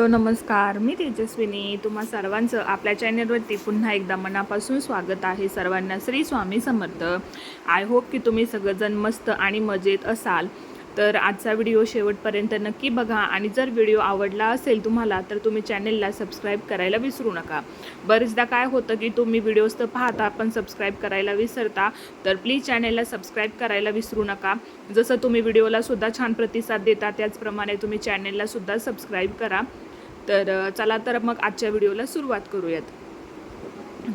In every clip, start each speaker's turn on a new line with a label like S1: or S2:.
S1: Hello नमस्कार. मी तेजस्विनी. तुम्हा सर्वांचं आपल्या चॅनलवरती पुन्हा एकदा मनापासून स्वागत आहे. सर्वांना श्री स्वामी समर्थ. आय होप की तुम्ही सगळंजण मस्त आणि मजेत असाल. तर आजचा व्हिडिओ शेवटपर्यंत नक्की बघा आणि जर व्हिडिओ आवडला असेल तुम्हाला तर तुम्ही चॅनलला सबस्क्राईब करायला विसरू नका. बरेचदा काय होतं की तुम्ही व्हिडिओज तर पाहता पण सबस्क्राईब करायला विसरता तर प्लीज चॅनलला सबस्क्राईब करायला विसरू नका. जसं तुम्ही व्हिडिओला सुद्धा छान प्रतिसाद देता त्याचप्रमाणे तुम्ही चॅनलला सुद्धा सबस्क्राईब करा. तर चला तर मग आजच्या व्हिडिओला सुरुवात करूयात.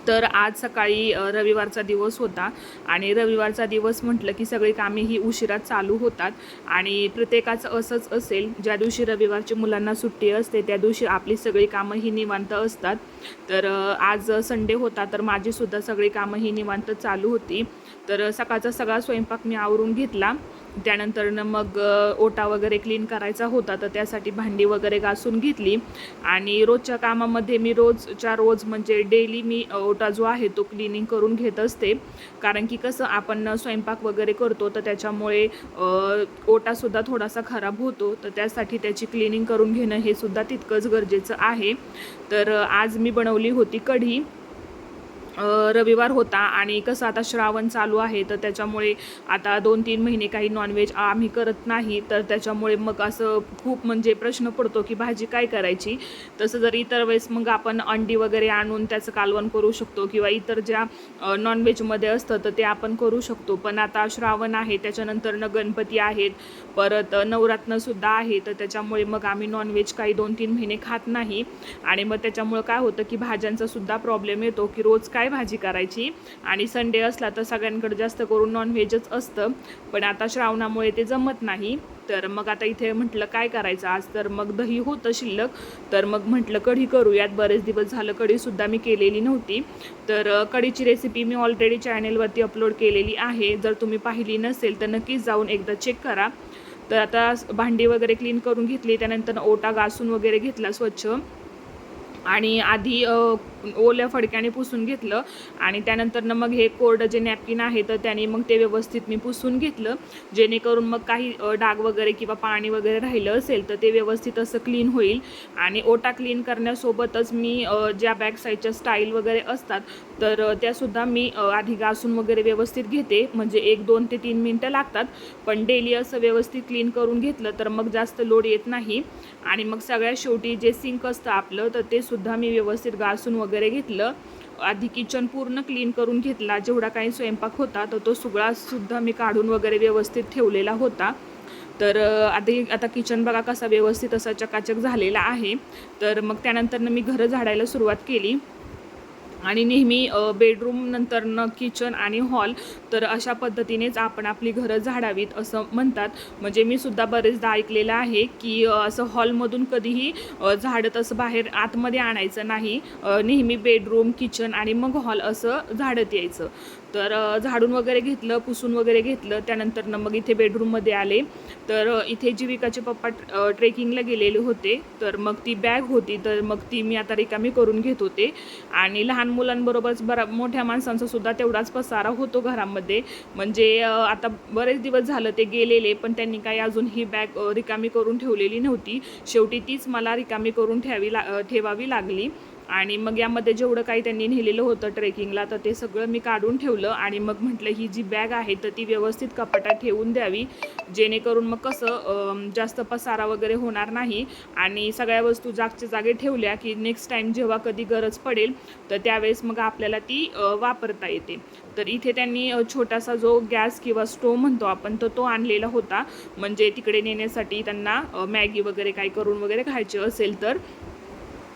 S1: तर आज सकाळी रविवारचा दिवस होता आणि रविवारचा दिवस म्हटलं की सगळी कामे ही उशिरा चालू होतात आणि प्रत्येकाचं असंच असेल ज्या दिवशी रविवारची मुलांना सुट्टी असते त्या दिवशी आपली सगळी कामं ही निवांत असतात. तर आज संडे होता तर माझीसुद्धा सगळी कामं ही निवांत चालू होती. तर सकाळचा सगळा स्वयंपाक मी आवरून घेतला. त्यानंतरनं मग ओटा वगैरे क्लीन करायचा होता तर त्यासाठी भांडी वगैरे घासून घेतली. आणि रोजच्या कामामध्ये मी रोजच्या रोज म्हणजे डेली मी ओटा जो आहे तो क्लिनिंग करून घेत असते. कारण की कसं आपण स्वयंपाक वगैरे करतो तर त्याच्यामुळे ओटासुद्धा थोडासा खराब होतो. तर त्यासाठी त्याची क्लिनिंग करून घेणं हे सुद्धा तितकंच गरजेचं आहे. तर आज मी बनवली होती कढी. रविवार होता आणि कसं आता श्रावण चालू आहे तर त्याच्यामुळे आता दोन तीन महिने काही नॉनव्हेज आम्ही करत नाही. तर त्याच्यामुळे मग असं खूप म्हणजे प्रश्न पडतो की भाजी काय करायची? तसं जर इतर वेळेस मग आपण अंडी वगैरे आणून त्याचं कालवण करू शकतो किंवा इतर ज्या नॉनव्हेजमध्ये असतं तर ते आपण करू शकतो. पण आता श्रावण आहे त्याच्यानंतर न गणपती आहेत परत नवरात्रसुद्धा आहे तर त्याच्यामुळे मग आम्ही नॉनव्हेज काही दोन तीन महिने खात नाही. आणि मग त्याच्यामुळं काय होतं की भाज्यांचा सुद्धा प्रॉब्लेम येतो की रोज काय भाजी करायची? आणि संडे असला तर सगळ्यांकडे जास्त करून नॉनव्हेजच असतं. पण आता श्रावणामुळे ते जमत नाही. तर मग आता इथे म्हटलं काय करायचं आज? तर मग दही होतं शिल्लक. तर मग म्हटलं कढी करूयात. बरेच दिवस झालं कढीसुद्धा मी केलेली नव्हती. तर कढीची रेसिपी मी ऑलरेडी चॅनेलवरती अपलोड केलेली आहे. जर तुम्ही पाहिली नसेल तर नक्कीच जाऊन एकदा चेक करा. तर आता भांडी वगैरे क्लीन करून घेतली. त्यानंतर ओटा घासून वगैरे घेतला स्वच्छ. आणि आधी ओल्या फडक्याने पुसून घेतलं आणि त्यानंतरनं मग हे कोरडं जे नॅपकिन आहे तर त्याने मग ते व्यवस्थित मी पुसून घेतलं. जेणेकरून मग काही डाग वगैरे किंवा पाणी वगैरे राहिलं असेल तर ते व्यवस्थित असं क्लीन होईल. आणि ओटा क्लीन करण्यासोबतच मी ज्या बॅक साईडच्या स्टाईल वगैरे असतात तर त्यासुद्धा मी आधी घासून वगैरे व्यवस्थित घेते. म्हणजे एक दोन ते तीन मिनटं लागतात. पण डेली असं व्यवस्थित क्लीन करून घेतलं तर मग जास्त लोड येत नाही. आणि मग सगळ्या शेवटी जे सिंक असतं आपलं तर ते सुद्धा मी व्यवस्थित घासून वगैरे वगैरे घेतलं आधी किचन पूर्ण क्लीन करून घेतला. जेवढा काही स्वयंपाक होता तर तो सुगळासुद्धा मी काढून वगैरे व्यवस्थित ठेवलेला होता. तर आधी आता किचन बघा कसा व्यवस्थित असा चकाचक झालेला आहे. तर मग त्यानंतरनं मी घरं झाडायला सुरुवात केली. आणि नेहमी बेडरूम बेडरूम नंतरनं किचन आणि हॉल तर अशा पद्धतीनेच आपण आपली घरं झाडावीत असं म्हणतात. म्हणजे मी सुद्धा बरेचदा ऐकलेलं आहे की असं हॉलमधून कधीही झाडं तसं बाहेर आतमध्ये आणायचं नाही. नेहमी बेडरूम किचन आणि मग हॉल असं झाडत यायचं. तर झाडून वगैरे घेतलं पुसून वगैरे घेतलं त्यानंतरनं मग इथे बेडरूममध्ये आले. तर इथे जीविकाचे पप्पा ट्रेकिंगला गेलेले होते. तर मग ती बॅग होती. तर मग ती मी आता रिकामी करून घेत होते. आणि लहान मुलांबरोबरच बरा मोठ्या माणसांचा सुद्धा तेवढाच पसारा होतो घरामध्ये. म्हणजे आता बरेच दिवस झालं ते गेलेले पण त्यांनी काही अजून ही बॅग रिकामी करून ठेवलेली नव्हती. शेवटी तीच मला रिकामी करून ठेवावी ला ठेवावी लागली. आणि मग यामध्ये जेवढं काही त्यांनी नेलेलं होतं ट्रेकिंगला तर ते सगळं मी काढून ठेवलं आणि मग म्हटलं ही जी बॅग आहे तर ती व्यवस्थित कपाटात ठेवून द्यावी जेणेकरून मग कसं जास्त पसारा वगैरे होणार नाही आणि सगळ्या वस्तू जागच्या जागे ठेवल्या की नेक्स्ट टाईम जेव्हा कधी गरज पडेल तर त्यावेळेस मग आपल्याला ती वापरता येते. तर इथे त्यांनी छोटासा जो गॅस किंवा स्टोव म्हणतो आपण तर तो आणलेला होता. म्हणजे तिकडे नेण्यासाठी त्यांना मॅगी वगैरे काही करून वगैरे खायचे असेल तर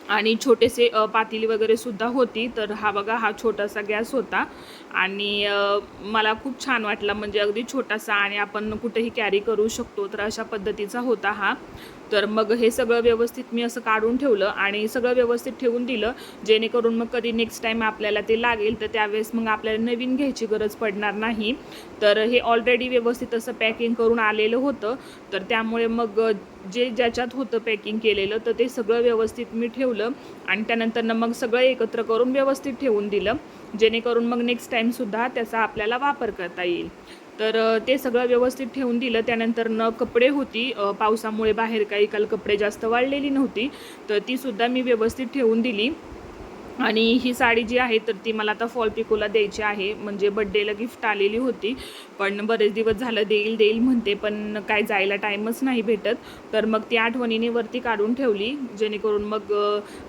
S1: आणि छोटेसे पातेली वगैरे सुद्धा होती तर हा बघा हा छोटासा गॅस होता. आणि मला खूप छान वाटला म्हणजे अगदी छोटासा आणि आपण कुठेही कॅरी करू शकतो तर अशा पद्धतीचा होता हा. तर मग हे सगळं व्यवस्थित मी असं काढून ठेवलं आणि सगळं व्यवस्थित ठेवून दिलं जेणेकरून मग कधी नेक्स्ट टाईम आपल्याला ते लागेल तर त्यावेळेस मग आपल्याला नवीन घ्यायची गरज पडणार नाही. तर हे ऑलरेडी व्यवस्थित असं पॅकिंग करून आलेलं होतं. तर त्यामुळे मग जे ज्याच्यात होतं पॅकिंग केलेलं तर ते सगळं व्यवस्थित मी ठेवलं आणि त्यानंतरनं मग सगळं एकत्र करून व्यवस्थित ठेवून दिलं जेणेकरून मग नेक्स्ट टाईमसुद्धा त्याचा आपल्याला वापर करता येईल. तर ते सगळं व्यवस्थित ठेवून दिलं. त्यानंतर न कपडे होती. पावसामुळे बाहेर काही काल कपडे जास्त वाढलेली नव्हती. तर ती सुद्धा मी व्यवस्थित ठेवून दिली. आणि ही साडी जी आहे तर ती मला आता फॉल पिकोला द्यायची आहे. म्हणजे बड्डेला गिफ्ट आलेली होती. पण बरेच दिवस झालं देईल देईल म्हणते पण काय जायला टाईमच नाही भेटत. तर मग ती आठवणीने वरती काढून ठेवली. जेणेकरून मग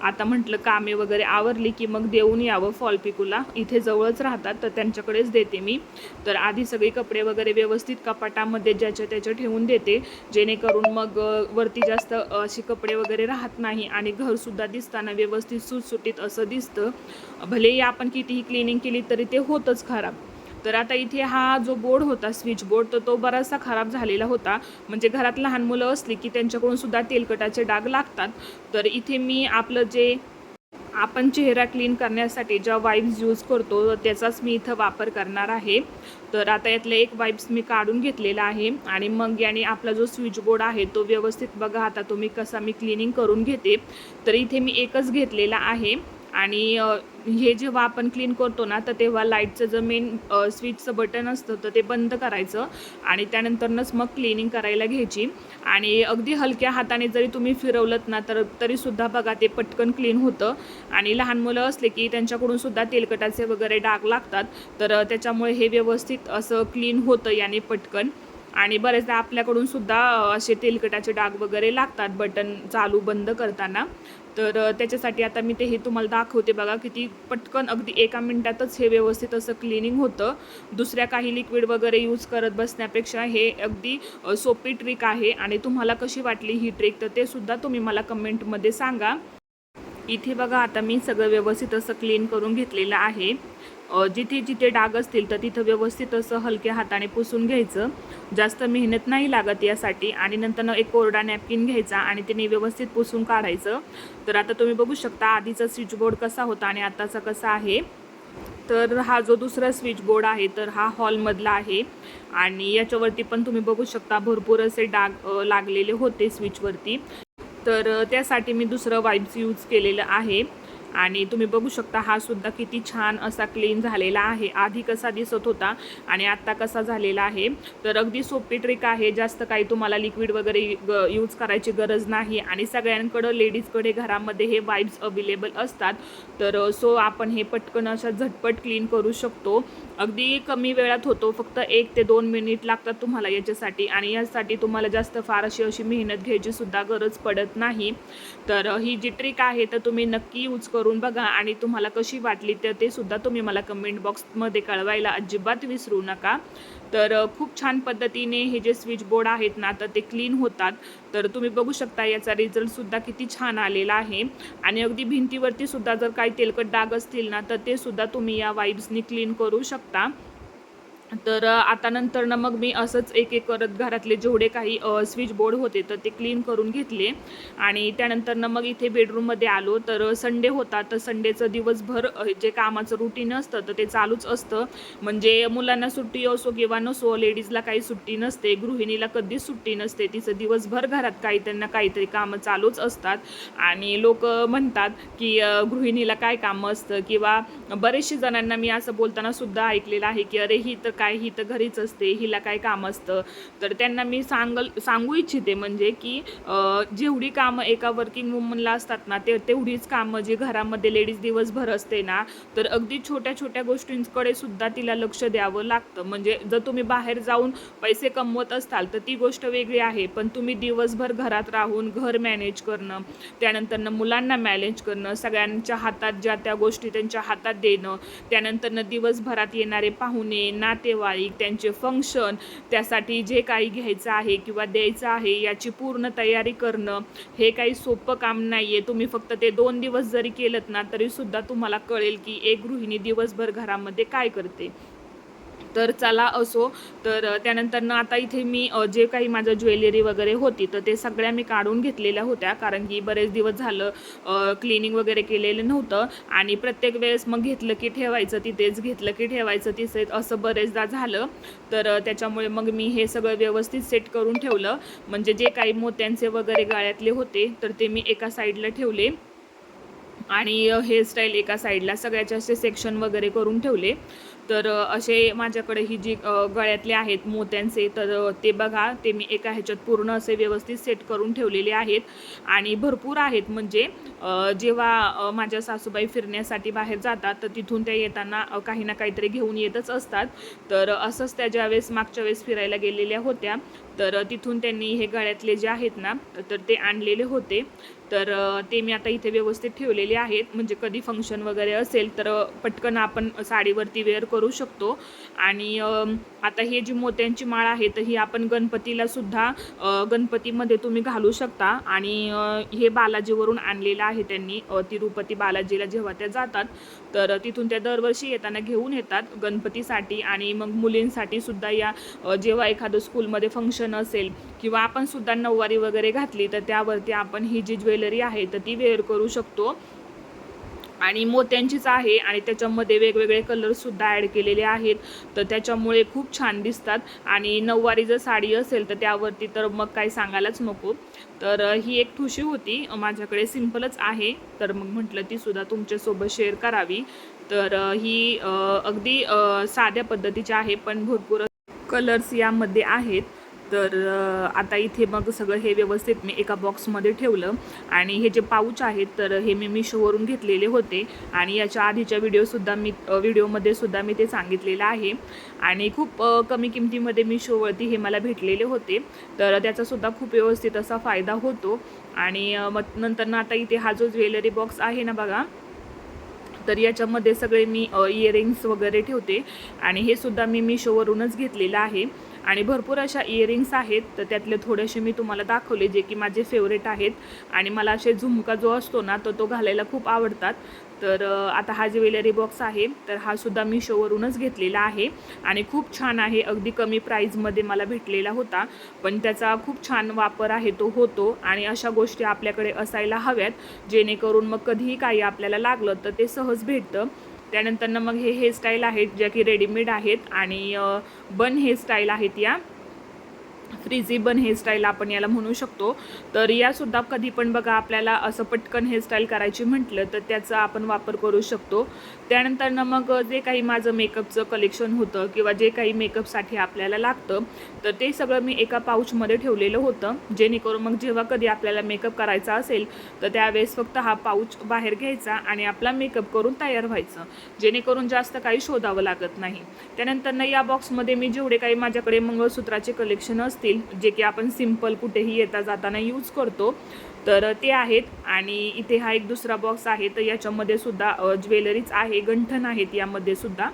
S1: आता म्हटलं कामे वगैरे आवरली की मग देऊन यावं फॉल पिकोला. इथे जवळच राहतात तर त्यांच्याकडेच देते मी. तर आधी सगळे कपडे वगैरे व्यवस्थित कपाटामध्ये ज्याच्या त्याच्या ठेवून देते. जेणेकरून मग वरती जास्त असे कपडे वगैरे राहत नाही आणि घरसुद्धा दिसताना व्यवस्थित सुटसुटीत असं दिसतं. भलेही आपण कितीही क्लिनिंग केली तरी ते होतच खराब. तर आता इथे हा जो बोर्ड होता स्विच बोर्ड तर तो बराचसा खराब झालेला होता. म्हणजे घरात लहान मुलं असली की त्यांच्याकडून सुद्धा तेलकटाचे डाग लागतात. तर इथे मी आपलं जे आपण चेहरा क्लीन करण्यासाठी ज्या वाईप्स यूज करतो त्याचाच मी इथं वापर करणार आहे. तर आता यातले एक वाईप्स मी काढून घेतलेला आहे. आणि मग याने आपला जो स्विच बोर्ड आहे तो व्यवस्थित बघा. आता तुम्ही कसा मी क्लिनिंग करून घेते. तर इथे मी एकच घेतलेला आहे. आणि हे जेव्हा आपण क्लीन करतो ना तर तेव्हा लाईटचं जे मेन स्विचचं बटन असतं तर ते बंद करायचं आणि त्यानंतरनंच मग क्लिनिंग करायला घ्यायची. आणि अगदी हलक्या हाताने जरी तुम्ही फिरवलत ना तर तरीसुद्धा बघा ते पटकन क्लीन होतं. आणि लहान मुलं असले की त्यांच्याकडून सुद्धा तेलकटाचे वगैरे डाग लागतात. तर त्याच्यामुळे हे व्यवस्थित असं क्लीन होतं याने पटकन. आणि बरेचदा आपल्याकडून सुद्धा असे तेलकटाचे डाग वगैरे लागतात बटन चालू बंद करताना. तर त्याच्यासाठी आता मी ते हे तुम्हाला दाखवते बघा किती पटकन अगदी एका मिनटातच हे व्यवस्थित असं क्लिनिंग होतं. दुसऱ्या काही लिक्विड वगैरे यूज करत बसण्यापेक्षा हे अगदी सोपी ट्रिक आहे आणि तुम्हाला कशी वाटली ही ट्रिक तर ते सुद्धा तुम्ही मला कमेंटमध्ये सांगा. इथे बघा आता मी सगळं व्यवस्थित असं क्लीन करून घेतलेलं आहे. जिथे जिथे डाग असतील तर तिथं व्यवस्थित असं हलक्या हाताने पुसून घ्यायचं. जास्त मेहनत नाही लागत यासाठी आणि नंतर एक कोरडा नॅपकिन घ्यायचा आणि त्याने व्यवस्थित पुसून काढायचं. तर आता तुम्ही बघू शकता आधीचा स्विच बोर्ड कसा होता आणि आताचा कसा आहे. तर हा जो दुसरा स्विच बोर्ड आहे तर हा हॉलमधला आहे. आणि याच्यावरती पण तुम्ही बघू शकता भरपूर असे डाग लागलेले होते स्विचवरती तर त्यासाठी मी दुसरं वाईप्स यूज केलेलं आहे. आणि तुम्ही बघू शकता हा सुद्धा किती छान असा क्लीन झालेला आहे. आधी कसा दिसत होता आणि आत्ता कसा झालेला आहे. तर अगदी सोपी ट्रिक आहे. जास्त काही तुम्हाला लिक्विड वगैरे यूज करायची गरज नाही. आणि सगळ्यांकडं लेडीजकडे घरामध्ये हे वाईब्स अवेलेबल असतात. तर सो आपण हे पटकन अशा झटपट क्लीन करू शकतो. अगदी कमी वेळात होतो. फक्त एक ते दोन मिनिट लागतात तुम्हाला याच्यासाठी. आणि यासाठी तुम्हाला जास्त फार अशी अशी मेहनत घ्यायची सुद्धा गरज पडत नाही. तर ही जी ट्रिक आहे तर तुम्ही नक्की यूज करून बघा आणि तुम्हाला कशी वाटली तर ते सुद्धा तुम्ही मला कमेंट बॉक्समध्ये कळवायला अजिबात विसरू नका. तर खूप छान पद्धतीने हे जे स्विच बोर्ड आहेत ना तर ते क्लीन होतात. तर तुम्ही बघू शकता याचा रिझल्टसुद्धा किती छान आलेला आहे. आणि अगदी भिंतीवरती सुद्धा जर काही तेलकट डाग असतील ना तर ते सुद्धा तुम्ही या वाईब्सनी क्लीन करू शकता. तर आता नंतर ना मग मी असंच एक एक करत घरातले जेवढे काही स्विच बोर्ड होते तर ते क्लीन करून घेतले. आणि त्यानंतर ना मग इथे बेडरूममध्ये आलो. तर संडे होता तर संडेचं दिवसभर जे कामाचं रुटीन असतं तर ते चालूच असतं. म्हणजे मुलांना सुट्टी असो किंवा नसो लेडीजला काही सुट्टी नसते. गृहिणीला कधीच सुट्टी नसते. तिचं दिवसभर घरात काही त्यांना काहीतरी कामं चालूच असतात. आणि लोक म्हणतात की गृहिणीला काय कामं असतं? किंवा बरेचशे जणांना मी असं बोलताना सुद्धा ऐकलेलं आहे की अरे ही तर काय ही तर घरीच असते हिला काय काम असतं. तर त्यांना मी सांगल सांगू इच्छिते म्हणजे की जेवढी कामं एका वर्किंग वुमनला असतात ना ते तेवढीच कामं जी घरामध्ये लेडीज दिवसभर असते ना तर अगदी छोट्या छोट्या गोष्टींकडे सुद्धा तिला लक्ष द्यावं लागतं. म्हणजे जर तुम्ही बाहेर जाऊन पैसे कमवत असाल तर ती गोष्ट वेगळी आहे. पण तुम्ही दिवसभर घरात राहून घर मॅनेज करणं त्यानंतरनं मुलांना मॅनेज करणं सगळ्यांच्या हातात ज्या त्या गोष्टी त्यांच्या हातात देणं त्यानंतरनं दिवसभरात येणारे पाहुणे नाते नातेवाईक त्यांचे फंक्शन त्यासाठी जे काही घ्यायचं आहे किंवा द्यायचं आहे याची पूर्ण तयारी करणं हे काही सोपं काम नाही आहे तुम्ही फक्त ते दोन दिवस जरी केलं ना तरीसुद्धा तुम्हाला कळेल की एक गृहिणी दिवसभर घरामध्ये काय करते. तर चला असो तर त्यानंतरनं आता इथे मी जे काही माझं ज्वेलरी वगैरे होती तर ते सगळ्या मी काढून घेतलेल्या होत्या कारण की बरेच दिवस झालं क्लिनिंग वगैरे केलेलं नव्हतं. आणि प्रत्येक वेळेस मग घेतलं की ठेवायचं तिथेच घेतलं की ठेवायचं तिथेच असं बरेचदा झालं. तर त्याच्यामुळे मग मी हे सगळं व्यवस्थित सेट करून ठेवलं. म्हणजे जे काही मोत्यांचे वगैरे गाळ्यातले होते तर ते मी एका साईडला ठेवले. आणि हेअरस्टाईल एका साईडला सगळ्याचे असे सेक्शन वगैरे करून ठेवले. तर असे माझ्याकडे ही जी गळ्यातले आहेत मोत्यांचे तर ते बघा ते मी एका ह्याच्यात पूर्ण असे व्यवस्थित सेट करून ठेवलेले आहेत आणि भरपूर आहेत. म्हणजे जेव्हा माझ्या सासूबाई फिरण्यासाठी बाहेर जातात तर तिथून त्या येताना काही ना काहीतरी घेऊन येतच असतात. तर असंच त्या ज्यावेळेस मागच्या वेळेस फिरायला गेलेल्या होत्या तर तिथून त्यांनी हे गळ्यातले जे आहेत ना तर ते आणलेले होते. तर ते मी आता इथे व्यवस्थित ठेवलेले आहेत. म्हणजे कधी फंक्शन वगैरे असेल तर पटकन आपण साडीवरती वेअर करू शकतो. आणि आता हे जी मोत्यांची माळ आहे तर ही आपण गणपतीला सुद्धा गणपतीमध्ये तुम्ही घालू शकता. आणि हे बालाजीवरून आणलेलं आहे त्यांनी तिरुपती बालाजीला जेव्हा त्या जातात तर तिथून त्या दरवर्षी येताना घेऊन येतात गणपतीसाठी आणि मग मुलींसाठी सुद्धा या जेव्हा एखादं स्कूलमध्ये फंक्शन असेल किंवा आपण सुद्धा नऊवारी वगैरे घातली तर त्यावरती आपण ही जी ज्वेलरी आहे तर ती वेअर करू शकतो. आणि मोत्यांचीच आहे आणि त्याच्यामध्ये वेगवेगळे कलरसुद्धा ॲड केलेले आहेत. तर त्याच्यामुळे खूप छान दिसतात. आणि नऊवारी जर साडी असेल तर त्यावरती तर मग काही सांगायलाच नको. तर ही एक ठुशी होती. माझ्याकडे सिम्पलच आहे. तर मग म्हटलं ती सुद्धा तुमच्यासोबत शेअर करावी. तर ही अगदी साध्या पद्धतीची आहे पण भरपूर कलर्स यामध्ये आहेत. तर आता इथे मग सगळं हे व्यवस्थित मी एका बॉक्समध्ये ठेवलं आणि हे जे पाऊच आहेत तर हे मी मिशोवरून घेतलेले होते आणि याच्या आधीच्या व्हिडिओसुद्धा मी व्हिडिओमध्ये सुद्धा मी ते सांगितलेलं आहे. आणि खूप कमी किमतीमध्ये मिशोवरती हे मला भेटलेले होते. तर त्याचासुद्धा खूप व्यवस्थित असा फायदा होतो. आणि मग नंतर ना आता इथे हा जो ज्वेलरी बॉक्स आहे ना बघा तर याच्यामध्ये सगळे मी इयरिंग्स वगैरे ठेवते. आणि हे सुद्धा मी मिशोवरूनच घेतलेलं आहे. आणि भरपूर अशा इयरिंग्स आहेत. तर त्यातले थोडेसे मी तुम्हाला दाखवले जे की माझे फेवरेट आहेत. आणि मला असे झुमका जो असतो ना तर तो घालायला खूप आवडतात. तर आता हा ज्वेलरी बॉक्स आहे तर हा सुद्धा मी शोवरूनच घेतलेला आहे. आणि खूप छान आहे. अगदी कमी प्राईजमध्ये मला भेटलेला होता. पण त्याचा खूप छान वापर आहे तो होतो. आणि अशा गोष्टी आपल्याकडे असायला हव्यात. जेणेकरून मग कधीही काही आपल्याला लागलं तर ते सहज भेटतं. त्यानंतर मग हे हेअरस्टाईल आहेत ज्या की रेडीमेड आहेत आणि बन हेअरस्टाईल आहेत या. फ्रीझी बन हेअरस्टाईल आपण याला म्हणू शकतो. तर यासुद्धा कधी पण बघा आपल्याला असं पटकन हेअरस्टाईल करायची म्हटलं तर त्याचा आपण वापर करू शकतो. त्यानंतर ना मग जे काही माझं मेकअपचं कलेक्शन होतं किंवा जे काही मेकअपसाठी आपल्याला लागतं तर ते सगळं मी एका पाऊचमध्ये ठेवलेलं होतं. जेणेकरून मग जेव्हा कधी आपल्याला मेकअप करायचा असेल तर त्यावेळेस फक्त हा पाऊच बाहेर घ्यायचा आणि आपला मेकअप करून तयार व्हायचं. जेणेकरून जास्त काही शोधावं लागत नाही. त्यानंतर ना या बॉक्समध्ये मी जेवढे काही माझ्याकडे मंगळसूत्राचे कलेक्शन असतील जे की आपण सिंपल कुठेही येता जाताना यूज करतो तर ते आहेत. आणि इथे हा एक दुसरा बॉक्स आहे तर याच्यामध्ये सुद्धा ज्वेलरीच ज्वेलरीज आहे गंठन आहेत यामध्ये सुद्धा.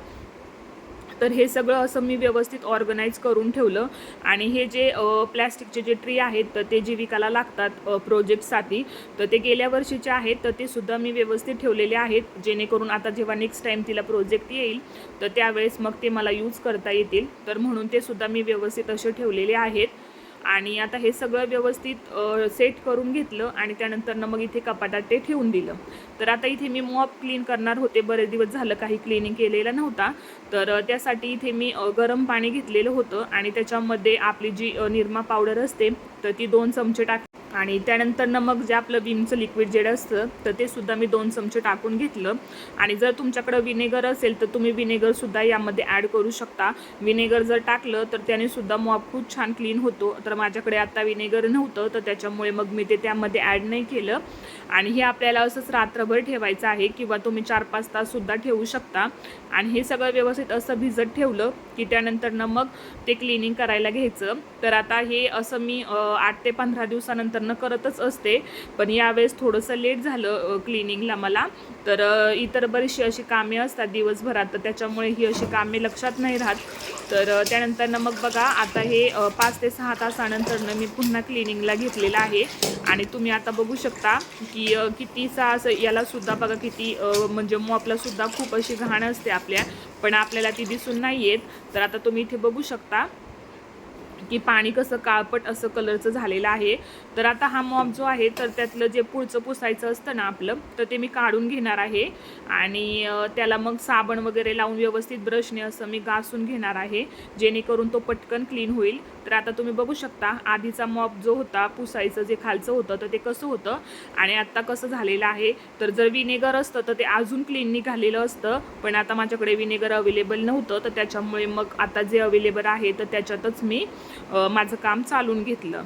S1: तर हे सगळं असं मी व्यवस्थित ऑर्गनाईज करून ठेवलं. आणि हे जे प्लॅस्टिकचे जे ट्री आहेत तर ते जीविकाला लागतात प्रोजेक्टसाठी. तर ते गेल्या वर्षीचे आहेत तर ते सुद्धा मी व्यवस्थित ठेवलेले आहेत. जेणेकरून आता जेव्हा नेक्स्ट टाईम तिला प्रोजेक्ट येईल तर त्यावेळेस मग ते मला यूज करता येतील. तर म्हणून ते सुद्धा मी व्यवस्थित असे ठेवलेले आहेत. आणि आता हे सगळं व्यवस्थित सेट करून घेतलं आणि त्यानंतरनं मग इथे कपाटात ते ठेवून दिलं. तर आता इथे मी मॉप क्लीन करणार होते. बरेच दिवस झालं काही क्लिनिंग केलेला नव्हता. तर त्यासाठी इथे मी गरम पाणी घेतलेलं होतं आणि त्याच्यामध्ये आपली जी निरमा पावडर असते तर ती दोन चमचे टाक आणि त्यानंतर ना मग जे आपलं विमचं लिक्विड जेड असतं तर ते सुद्धा मी दोन चमचे टाकून घेतलं. आणि जर तुमच्याकडं विनेगर असेल तर तुम्ही विनेगरसुद्धा यामध्ये ॲड करू शकता. विनेगर जर टाकलं तर त्याने सुद्धा मॉप खूप छान क्लीन होतो. तर माझ्याकडे आता विनेगर नव्हतं तर त्याच्यामुळे मग मी ते त्यामध्ये ॲड नाही केलं. आणि हे आपल्याला असंच रात्रभर ठेवायचं आहे किंवा तुम्ही चार पाच ताससुद्धा ठेवू शकता. आणि हे सगळं व्यवस्थित असं भिजत ठेवलं की त्यानंतर ना मग ते क्लिनिंग करायला घ्यायचं. तर आता हे असं मी आठ ते पंधरा दिवसानंतर न करतच असते. पण यावेळेस थोडंसं लेट झालं क्लिनिंगला मला. तर इतर बरीचशी अशी कामे असतात दिवसभरात. तर त्याच्यामुळे ही अशी कामे लक्षात नाही राहत. तर त्यानंतरनं त्यानंतर मग बघा आता हे पाच ते सहा तासानंतरनं मी पुन्हा क्लिनिंगला घेतलेलं आहे. आणि तुम्ही आता बघू शकता की कितीसा असं यालासुद्धा बघा किती म्हणजे मॉपलासुद्धा खूप अशी घाण असते आपल्या. पण आपल्याला ती दिसून नाही येत तर आता तुम्ही इथे बघू शकता. की पाणी कसं काळपट असं कलरचं झालेलं आहे. तर आता हा मॉप जो आहे तर त्यातलं जे पुढचं पुसायचं असतं ना आपलं तर ते मी काढून घेणार आहे. आणि त्याला मग साबण वगैरे लावून व्यवस्थित ब्रशने असं मी घासून घेणार आहे जेणेकरून तो पटकन क्लीन होईल. तर आता तुम्ही बघू शकता आधीचा मॉप जो होता पुसायचं जे खालचं होतं तर ते कसं होतं आणि आत्ता कसं झालेलं आहे. तर जर विनेगर असतं तर ते अजून क्लीन निघालेलं असतं. पण आता माझ्याकडे विनेगर अवेलेबल नव्हतं तर त्याच्यामुळे मग आता जे अवेलेबल आहे तर त्याच्यातच मी माझं काम चालून घेतलं.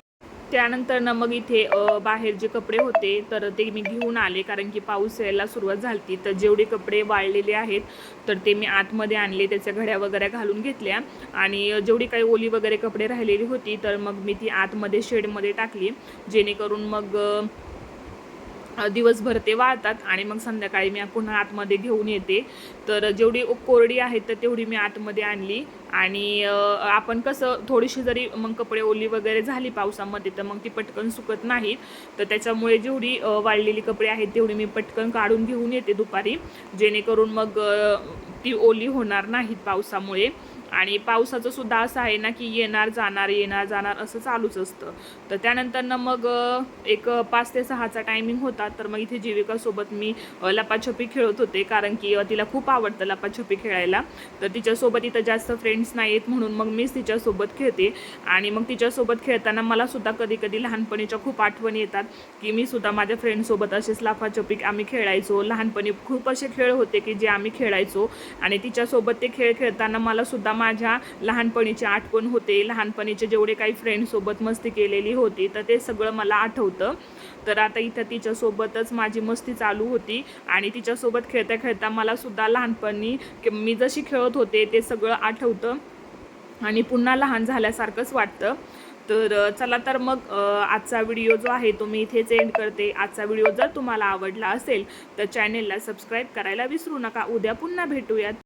S1: त्यानंतर ना मग इथे बाहेर जे कपडे होते तर ते मी घेऊन आले. कारण की पाऊस यायला सुरुवात झाली तर जेवढे कपडे वाळलेले आहेत तर ते मी आतमध्ये आणले त्याच्या घड्या वगैरे घालून घेतल्या. आणि जेवढी काही ओली वगैरे कपडे राहिलेली होती तर मग मी ती आतमध्ये शेडमध्ये टाकली. जेणेकरून मग दिवसभर ते वाळतात आणि मग संध्याकाळी मी पुन्हा आतमध्ये घेऊन येते. तर जेवढी कोरडी आहेत तर तेवढी मी आतमध्ये आणली. आणि आपण कसं थोडीशी जरी मग कपडे ओली वगैरे झाली पावसामध्ये तर मग ती पटकन सुकत नाहीत. तर त्याच्यामुळे जेवढी वाळलेली कपडे आहेत तेवढी मी पटकन काढून घेऊन येते दुपारी. जेणेकरून मग ती ओली होणार नाहीत पावसामुळे. आणि पावसाचं सुद्धा असं आहे ना की येणार जाणार येणार जाणार असं चालूच असतं. तर त्यानंतर ना मग एक पाच ते सहाचा टायमिंग होता. तर मग इथे जीविकासोबत मी लपाछपी खेळत होते. कारण की तिला खूप आवडतं लपाछपी खेळायला. तर तिच्यासोबत इथं जास्त फ्रेंड्स नाही आहेत म्हणून मग मीच तिच्यासोबत खेळते. आणि मग तिच्यासोबत खेळताना मला सुद्धा कधी कधी लहानपणीच्या खूप आठवणी येतात की मी सुद्धा माझ्या फ्रेंडसोबत असेच लपाछपी आम्ही खेळायचो. लहानपणी खूप असे खेळ होते की जे आम्ही खेळायचो. आणि तिच्यासोबत ते खेळ खेळताना मला सुद्धा माझ्या लहानपणीची आठवण होते. लहानपणीचे जेवढे काही फ्रेंडसोबत मस्ती केलेली होती तर ते सगळं मला आठवतं. तर आता इथं तिच्यासोबतच माझी मस्ती चालू होती आणि तिच्यासोबत खेळता खेळता मला सुद्धा लहानपणी मी जशी खेळत होते ते सगळं आठवतं. आणि पुन्हा लहान झाल्यासारखंच वाटतं. तर चला तर मग आजचा व्हिडिओ जो आहे तो मी इथेच एंड करते. आजचा व्हिडिओ जर तुम्हाला आवडला असेल तर चॅनेलला सबस्क्राईब करायला विसरू नका. उद्या पुन्हा भेटूयात.